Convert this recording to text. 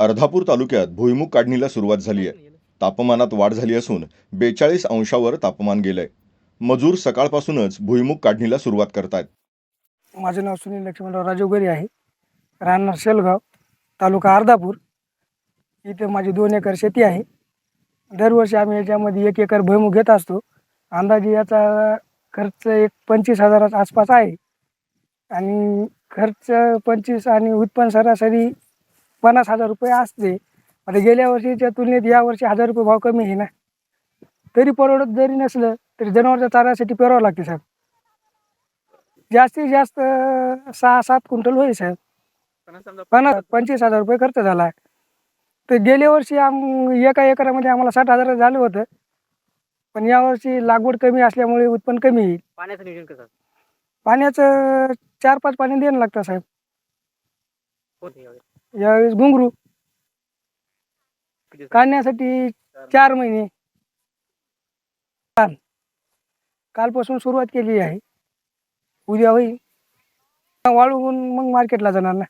अर्धापूर तालुक्यात भुईमुग काढणीला सुरुवात झाली आहे. तापमानात वाढ झाली असून बेचाळीस अंशावर तापमान गेलंय. मजूर सकाळपासूनच भुईमुग काढणीला सुरुवात करतायत. माझं नाव सुनील लक्ष्मणराव राजोगरी आहे. राहणार शेलगाव तालुका अर्धापूर. इथे माझी दोन एकर शेती आहे. दरवर्षी आम्ही याच्यामध्ये एक एकर भुईमुग घेत असतो. अंदाजे याचा खर्च एक पंचवीस हजाराच्या आसपास आहे. आणि खर्च पंचवीस आणि उत्पन्न सरासरी पन्नास हजार रुपये असते. आता गेल्या वर्षीच्या तुलनेत यावर्षी हजार रुपये भाव कमी आहे ना. तरी परवडत जरी नसलं तरी जनावरच्या चाऱ्यासाठी पेरावं लागते साहेब. जास्तीत जास्त सहा सात क्विंटल होईल साहेब. पन्नास पंचवीस हजार रुपये खर्च झाला. तर गेल्या वर्षी आम एका एकरामध्ये आम्हाला साठ हजार झालं होतं. पण यावर्षी लागवड कमी असल्यामुळे उत्पन्न कमी येईल. पाण्याचं नियोजन कसं? पाण्याचं चार पाच पाणी देणं लागतं साहेब. होत यावेळेस. यावेळेस घुंगरू. किती? काढण्यासाठी चार महिने. काल. कालपासून सुरुवात केली आहे. उद्या होईल. वाळवून मग मार्केटला जाणार ना.